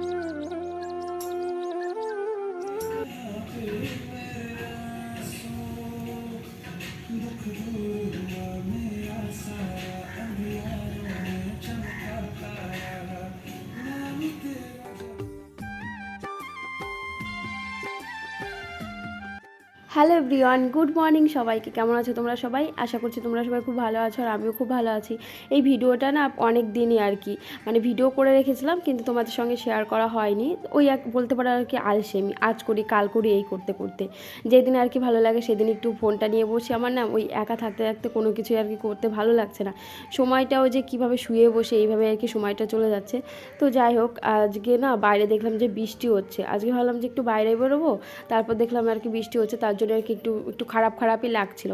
Thank you. Hello everyone, good morning সবাইকে। কেমন আছো তোমরা সবাই? আশা করছি তোমরা সবাই খুব ভালো আছো আর আমিও খুব ভালো আছি। এই ভিডিওটা না অনেক দিনই আর কি। মানে ভিডিও করে রেখেছিলাম কিন্তু তোমাদের সঙ্গে শেয়ার করা হয়নি। ওই এক বলতে পারো আর কি আলসেমি। আজ করি, কাল করি এই করতে করতে। যেদিন আর কি ভালো লাগে সেদিন একটু ফোনটা নিয়ে বসি। আমার না ওই একা থাকতে থাকতে কোনো কিছু আর কি করতে ভালো লাগছে না। সময়টাও যে কীভাবে শুয়ে বসে এইভাবে আর কি সময়টা চলে যাচ্ছে। তো যাই হোক, আজকে না বাইরে দেখলাম যে বৃষ্টি হচ্ছে। আজকে ভাবলাম যে একটু বাইরে বেরোবো, তারপর দেখলাম আর কি বৃষ্টি হচ্ছে, তার জন্য আর কি একটু একটু খারাপ খারাপই লাগছিল।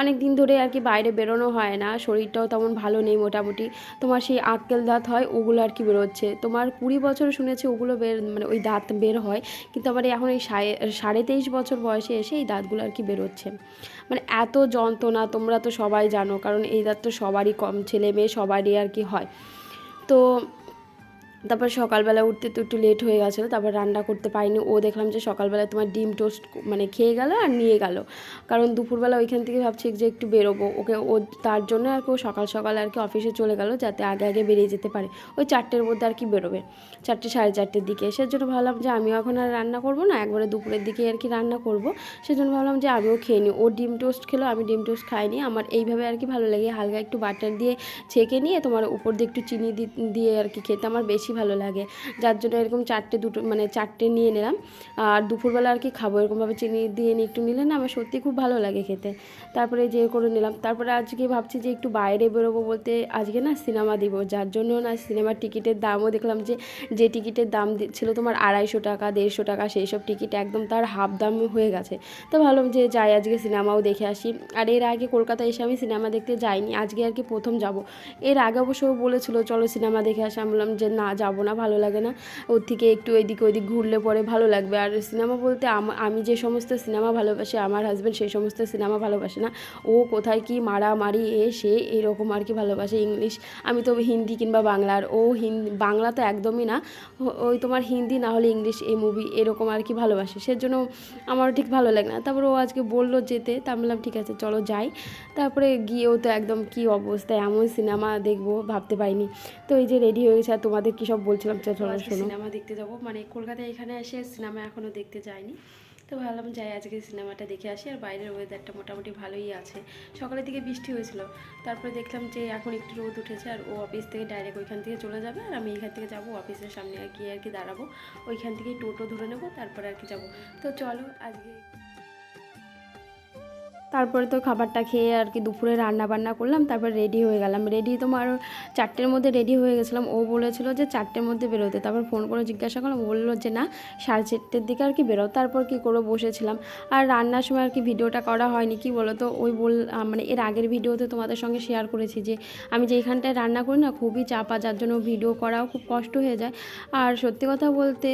অনেক দিন ধরে আর কি বাইরে বেরোনো হয় না, শরীরটাও তেমন ভালো নেই মোটামুটি। তোমার সেই আক্কেল দাঁত হয়, ওগুলো আর কি বেরোচ্ছে। তোমার কুড়ি বছর শুনেছি ওগুলো বের মানে ওই দাঁত বের হয়, কিন্তু এই এখন এই সাড়ে তেইশ বছর বয়সে এসে এই দাঁতগুলো আর কি বেরোচ্ছে। মানে এত যন্ত্রণা, তোমরা তো সবাই জানো, কারণ এই দাঁত তো সবারই কম, ছেলে মেয়ে সবারই আর কি হয়। তো তারপর সকালবেলা উঠতে তো একটু লেট হয়ে গেছিল, তারপর রান্না করতে পারিনি। ও দেখলাম যে সকালবেলা তোমার ডিম টোস্ট মানে খেয়ে গেল আর নিয়ে গেল। কারণ দুপুরবেলা ওইখান থেকে ভাবছি যে একটু বেরোবো। ওকে ও তার জন্য আর কি ও সকাল সকাল আর কি অফিসে চলে গেল যাতে আগে আগে বেরিয়ে যেতে পারে। ওই চারটের মধ্যে আর কি বেরোবে। চারটে সাড়ে চারটের দিকে। সেজন্য ভাবলাম যে আমিও এখন আর রান্না করব না, একবারে দুপুরের দিকে আর কি রান্না করব। সেজন্য ভাবলাম যে আমিও খেয়ে নিই। ও ডিম টোস্ট খেলো, আমি ডিম টোস্ট খাইনি। আমার এইভাবে আর কি ভালো লাগে। হালকা একটু বাটার দিয়ে ছেঁকে নিয়ে তোমার উপর দিয়ে একটু চিনি দিয়ে আর কি খেতে। আমার বেশি ভালো লাগে। যার জন্য এরকম চারটে দুটো মানে চারটে নিয়ে নিলাম। আর দুপুরবেলা আর কি খাব, এরকমভাবে চিনি দিয়ে নিয়ে একটু নিলে না আমার সত্যি খুব ভালো লাগে খেতে। তারপরে যে করে নিলাম। তারপরে আজকে ভাবছি যে একটু বাইরে বেরোবো বলতে আজকে না সিনেমা দিব। যার জন্য না সিনেমার টিকিটের দামও দেখলাম যে যে টিকিটের দাম ছিল তোমার আড়াইশো টাকা, দেড়শো টাকা সেই সব টিকিট একদম তার হাফ দাম হয়ে গেছে। তো ভাবলাম যে যাই আজকে সিনেমাও দেখে আসি। আর এর আগে কলকাতায় এসে আমি সিনেমা দেখতে যাইনি। আজকে আর কি প্রথম যাব। এর আগে অবশ্য বলেছিল, চলো সিনেমা দেখে আসি। আমি বললাম যে, না যাব না, ভালো লাগে না। ওর থেকে একটু এদিক ওদিক ঘুরলে পরে ভালো লাগবে। আর সিনেমা বলতে আম- যে সমস্ত সিনেমা ভালোবাসি, আমার হাজব্যান্ড সেই সমস্ত সিনেমা ভালোবাসে না। ও কোথায় কি মারামারি, এ, সে, এরকম আর কি ভালোবাসে ইংলিশ। আমি তো হিন্দি কিংবা বাংলার ও হিন্দি বাংলা তো একদমই না। ওই তোমার হিন্দি না হলে ইংলিশ এই মুভি এরকম আর কি ভালোবাসে। সেজন্য আমারও ঠিক ভালো লাগে না। তারপর ও আজকে বলল যেতে, তা বললাম, ঠিক আছে, চলো যাই। তারপরে গিয়েও তো একদম কি অবস্থা, এমন সিনেমা দেখব, ভাবতে পারিনি। তো এই যে রেডি হয়ে গেছে, আর তোমাদের কী সব বলছিলাম সিনেমা দেখতে যাব। মানে কলকাতায় এখানে এসে সিনেমা এখনও দেখতে যাইনি। তো ভাবলাম যাই আজকে সিনেমাটা দেখে আসি। আর বাইরের ওয়েদারটা মোটামুটি ভালোই আছে। সকালের দিকে বৃষ্টি হয়েছিল। তারপরে দেখলাম যে এখন একটু রোদ উঠেছে আর ও অফিস থেকে ডাইরেক্ট ওইখান থেকে চলে যাবে। আর আমি এখান থেকে যাব অফিসের সামনে আর গিয়ে আর কি দাঁড়াবো। ওইখান থেকেই টোটো ধরে নেব তারপরে আর কি যাব। তো চলো আজকে তারপরে তো খাবারটা খেয়ে আর কি দুপুরে রান্না বান্না করলাম, তারপর রেডি হয়ে গেলাম। রেডি তোমার চারটের মধ্যে রেডি হয়ে গেছিলাম। ও বলেছিল যে চারটের মধ্যে বেরোতে। তারপর ফোন করে জিজ্ঞাসা করলাম বলল যে না, সাড়ে চারটের দিকে আর কি বেরো তারপর কি করে বসেছিলাম। আর রান্নার সময় আর কি ভিডিওটা করা হয়নি, কি বলো তো ওই বল মানে এর আগের ভিডিওতে তোমাদের সঙ্গে শেয়ার করেছি যে, আমি যে এইখানটায় রান্না করি না, খুবই চাপা, যার জন্য ভিডিও করাও খুব কষ্ট হয়ে যায়। আর সত্যি কথা বলতে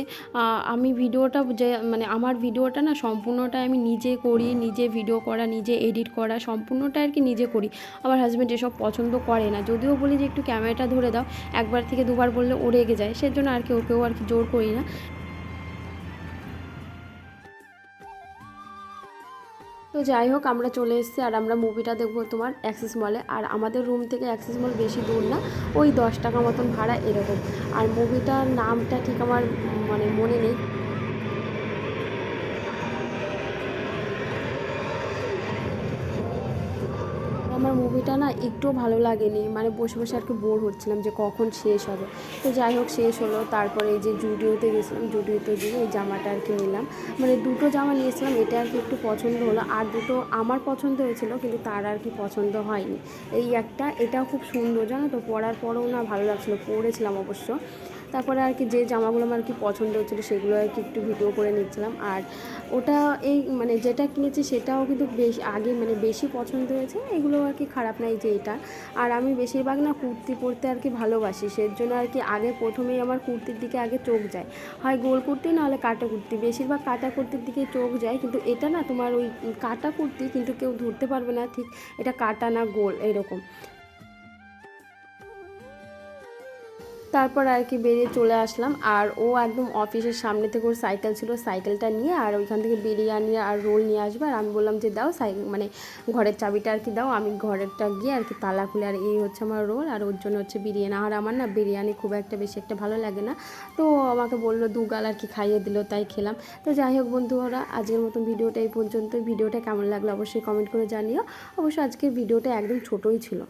আমি ভিডিওটা যে মানে আমার ভিডিওটা না সম্পূর্ণটা আমি নিজে করি, নিজে ভিডিও করা, নিজে এডিট করা, সম্পূর্ণটা আর কি নিজে করি। আমার হাজব্যান্ড এসব পছন্দ করে না। যদিও বলি যে একটু ক্যামেরাটা ধরে দাও, একবার থেকে দুবার বললে ও রেগে যায়। সেজন্য আর কি ওকেও আর কি জোর করি না। তো যাই হোক, আমরা চলে এসেছি আর আমরা মুভিটা দেখব তোমার অ্যাক্সিস মলে আর আমাদের রুম থেকে অ্যাক্সিস মল বেশি দূর না, ওই দশ টাকা মতন ভাড়া এরকম। আর মুভিটার নামটা ঠিক আমার মানে মনে নেই আমার মুভিটা না একটু ভালো লাগেনি। মানে বসে বসে আর কি বোর হচ্ছিলাম যে কখন শেষ হবে। তো যাই হোক, শেষ হলো। তারপরে এই যে জুডিওতে গেছিলাম, জুডিওতে গিয়ে এই জামাটা আর কি নিলাম। মানে দুটো জামা নিয়েছিলাম, এটা আর কি একটু পছন্দ হলো। আর দুটো আমার পছন্দ হয়েছিল, কিন্তু তার আর কি পছন্দ হয়নি। এই একটা, এটাও খুব সুন্দর, জানো তো? পরার পরেও না ভালো লাগছিল, পরেছিলাম অবশ্য। তারপরে আর কি যে জামাগুলো আমার কি পছন্দ হচ্ছিল সেগুলো আর কি একটু ভিডিও করে নিচ্ছিলাম। আর ওটা এই মানে যেটা কিনেছি সেটাও কিন্তু বেশ আগে মানে বেশি পছন্দ হয়েছে, এগুলো আর কি খারাপ নাই যে এটা। আর আমি বেশিরভাগ না কুর্তি পরতে আর কি ভালোবাসি সেই জন্য আর কি আগে প্রথমেই আমার কুর্তির দিকে আগে চোখ যায়। হয় গোল কুর্তি, নাহলে কাটা কুর্তি। বেশিরভাগ কাটা কুর্তির দিকে চোখ যায়, কিন্তু এটা না তোমার ওই কাটা কুর্তি কিন্তু কেউ ধরতে পারবে না ঠিক, এটা কাটা না গোল, এরকম। তারপর আর কি বেরিয়ে চলে আসলাম। আর ও একদম অফিসের সামনে থেকে ওর সাইকেল ছিল, সাইকেলটা নিয়ে আর ওইখান থেকে বিরিয়ানি আর রোল নিয়ে আসবে। আর আমি বললাম যে, দাও সাইকেল মানে ঘরের চাবিটা আর কি দাও। আমি ঘরেরটা গিয়ে আর কি তালা খুলে, আর এই হচ্ছে আমার রোল। আর ওর জন্য হচ্ছে বিরিয়ানি। আর আমার না বিরিয়ানি খুব একটা বেশি একটা ভালো লাগে না। তো আমাকে বলল, দু গাল আর কি খাইয়ে দিল, তাই খেলাম। তো যাই হোক বন্ধুরা, আজকের মতন ভিডিওটা এই পর্যন্ত ভিডিওটা কেমন লাগল অবশ্যই কমেন্ট করে জানিও। অবশ্য আজকের ভিডিওটা একদম ছোটোই ছিল।